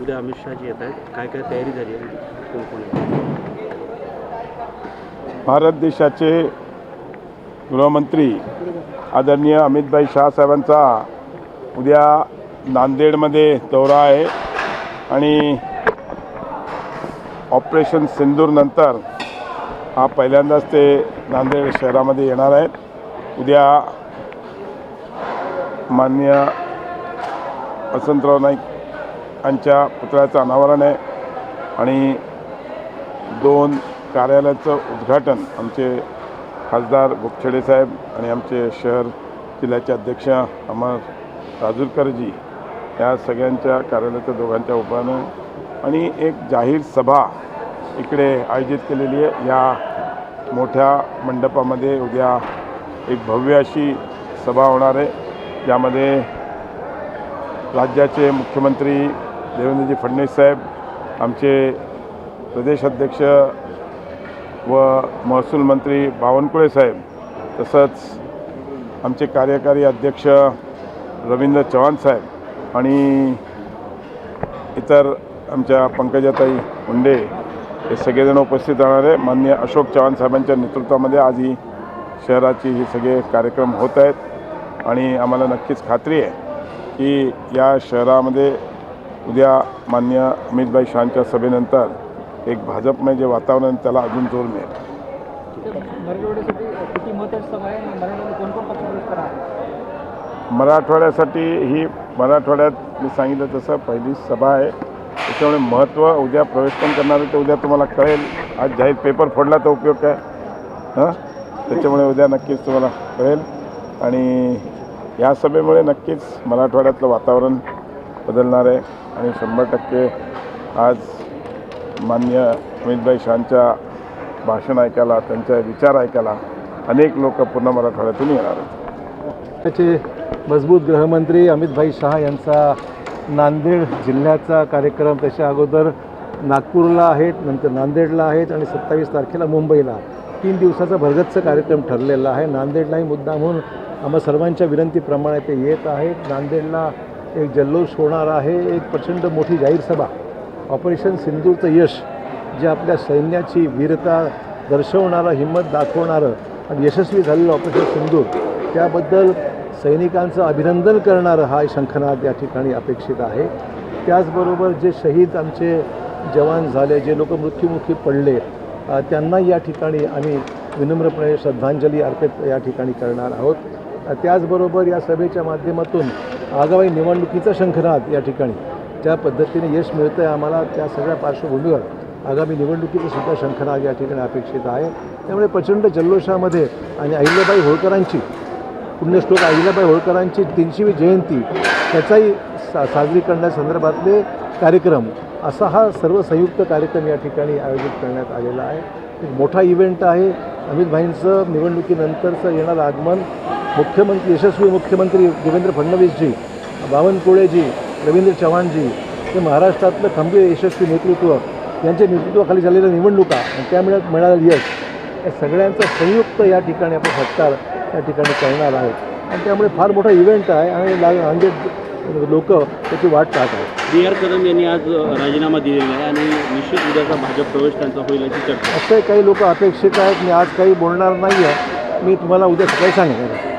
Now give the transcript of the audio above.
उद्या अमित शहाजी येत आहेत. काय काय तयारी झाली आहे? कोण कोण भारत देशाचे गृहमंत्री आदरणीय अमितभाई शहासाहेबांचा उद्या नांदेडमध्ये दौरा आहे आणि ऑपरेशन सिंदूरनंतर हा पहिल्यांदाच ते नांदेड शहरामध्ये येणार आहेत. उद्या मान्य वसंतराव नाईक यांच्या पुतळ्याचं अनावरण आहे आणि दोन कार्यालयाचं उद्घाटन आमचे खासदार गोपछडे साहेब आणि आमचे शहर जिल्ह्याचे अध्यक्ष अमर राजूरकरजी या सगळ्यांच्या कार्यालयाच्या दोघांच्या उपानं आणि एक जाहीर सभा इकडे आयोजित केलेली आहे. या मोठ्या मंडपामध्ये उद्या एक भव्य अशी सभा होणार आहे. ज्यामध्ये राज्याचे मुख्यमंत्री देवेंद्रजी फडणवीस साहेब आमचे प्रदेश अध्यक्ष व महसूल मंत्री बावनकुळे साहेब तसंच आमचे कार्यकारी अध्यक्ष रवींद्र चव्हाण साहेब आणि इतर आमच्या पंकजाताई मुंडे हे सगळेजण उपस्थित राहणार आहे मान्य अशोक चव्हाण साहेबांच्या नेतृत्वामध्ये आज ही शहराची हे सगळे कार्यक्रम होत आहेत. आणि आम्हाला नक्कीच खात्री आहे की या शहरामध्ये उद्या मान्य अमितभाई शहांच्या सभेनंतर एक भाजपमय जे वातावरण त्याला अजून जोर मिळेल. मराठवाड्यासाठी ही मराठवाड्यात मी सांगितलं तसं पहिली सभा आहे. त्याच्यामुळे महत्त्व उद्या प्रवेश पण करणार आहे ते उद्या तुम्हाला कळेल. आज जाहीर पेपर फोडला तर उपयोग काय? हां? त्याच्यामुळे उद्या नक्कीच तुम्हाला कळेल. आणि या सभेमुळे नक्कीच मराठवाड्यातलं वातावरण बदलणार आहे आणि शंभर टक्के आज मान्य अमितभाई शहांच्या भाषण ऐकायला त्यांचा विचार ऐकायला अनेक लोक पूर्ण मराठवाड्यातून येणार आहेत. त्याचे मजबूत गृहमंत्री अमितभाई शहा यांचा नांदेड जिल्ह्याचा कार्यक्रम त्याच्या अगोदर नागपूरला आहेत नंतर नांदेडला आहेत आणि सत्तावीस तारखेला मुंबईला. तीन दिवसाचा भरगच्च कार्यक्रम ठरलेला आहे. नांदेडलाही मुद्दा म्हणून आम्हा सर्वांच्या विनंतीप्रमाणे ते येत आहेत. नांदेडला एक जल्लोष होणार आहे. एक प्रचंड मोठी जाहीर सभा. ऑपरेशन सिंधूरचं यश जे आपल्या सैन्याची वीरता दर्शवणारं हिंमत दाखवणारं आणि यशस्वी झालेलं ऑपरेशन सिंधूर त्याबद्दल सैनिकांचं अभिनंदन करणारं हा शंखनाद या ठिकाणी अपेक्षित आहे. त्याचबरोबर जे शहीद आमचे जवान झाले जे लोक मृत्युमुखी पडले त्यांना या ठिकाणी आम्ही विनम्रपणे श्रद्धांजली अर्पित या ठिकाणी करणार आहोत. त्याचबरोबर या सभेच्या माध्यमातून आगामी निवडणुकीचा शंखनाद या ठिकाणी ज्या पद्धतीने यश मिळतं आहे आम्हाला त्या सगळ्या पार्श्वभूमीवर आगामी निवडणुकीचं सुद्धा शंखनाद या ठिकाणी अपेक्षित आहे. त्यामुळे प्रचंड जल्लोषामध्ये आणि अहिल्याबाई होळकरांची पुण्यश्लोक अहिल्याबाई होळकरांची तीनशेवी जयंती त्याचाही सा साजरी करण्यासंदर्भातले कार्यक्रम असा हा सर्व संयुक्त कार्यक्रम या ठिकाणी आयोजित करण्यात आलेला आहे. एक मोठा इव्हेंट आहे. अमित भाईंचं निवडणुकीनंतरचं येणारं आगमन मुख्यमंत्री यशस्वी मुख्यमंत्री देवेंद्र फडणवीसजी बावनकुळेजी रवींद्र चव्हाणजी हे महाराष्ट्रातलं खंबीर यशस्वी नेतृत्व यांच्या नेतृत्वाखाली झालेल्या निवडणुका आणि त्यामुळे मिळालेलं यश या सगळ्यांचा संयुक्त या ठिकाणी आपण सत्कार या ठिकाणी करणार आहोत. आणि त्यामुळे फार मोठा इव्हेंट आहे आणि ला लोक त्याची वाट पाहत आहेत. बी आर कदम यांनी आज राजीनामा दिलेला आहे आणि निश्चित उद्याचा भाजप प्रवेश त्यांचा होईल याची चर्चा. असे काही लोक अपेक्षित आहेत मी आज काही बोलणार नाही आहे मी तुम्हाला उद्या सकाळी सांगेन